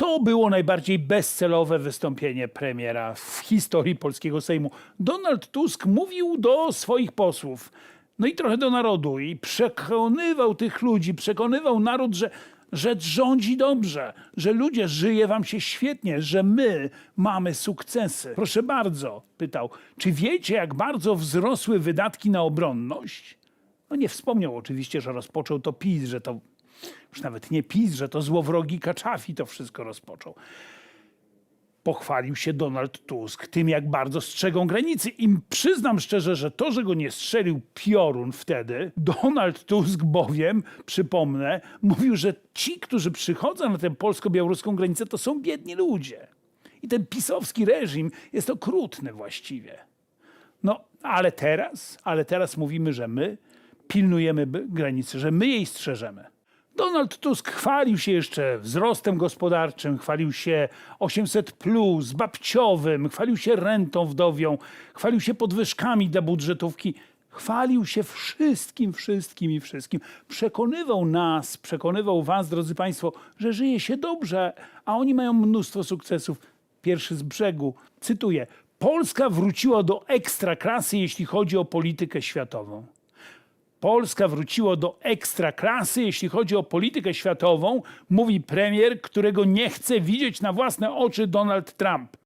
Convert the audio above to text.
To było najbardziej bezcelowe wystąpienie premiera w historii polskiego Sejmu. Donald Tusk mówił do swoich posłów, no i trochę do narodu, i przekonywał tych ludzi, przekonywał naród, że, że rządzi dobrze, że ludzie żyje wam się świetnie, że my mamy sukcesy. Proszę bardzo, pytał, czy wiecie, jak bardzo wzrosły wydatki na obronność? No nie wspomniał oczywiście, że rozpoczął to PiS, że to już nawet nie PiS, że to złowrogi Kaczafi to wszystko rozpoczął. Pochwalił się Donald Tusk tym, jak bardzo strzegą granicy. I przyznam szczerze, że to, że go nie strzelił piorun wtedy, Donald Tusk bowiem, przypomnę, mówił, że ci, którzy przychodzą na tę polsko-białoruską granicę, to są biedni ludzie. I ten pisowski reżim jest okrutny właściwie. No, ale teraz, ale teraz mówimy, że my pilnujemy granicy, że my jej strzeżemy. Donald Tusk chwalił się jeszcze wzrostem gospodarczym, chwalił się 800 plus, babciowym, chwalił się rentą wdowią, chwalił się podwyżkami dla budżetówki. Chwalił się wszystkim, wszystkim i wszystkim. Przekonywał nas, przekonywał was, drodzy Państwo, że żyje się dobrze, a oni mają mnóstwo sukcesów. Pierwszy z brzegu, cytuję: Polska wróciła do ekstraklasy, jeśli chodzi o politykę światową. Polska wróciła do ekstraklasy, jeśli chodzi o politykę światową, mówi premier, którego nie chce widzieć na własne oczy Donald Trump.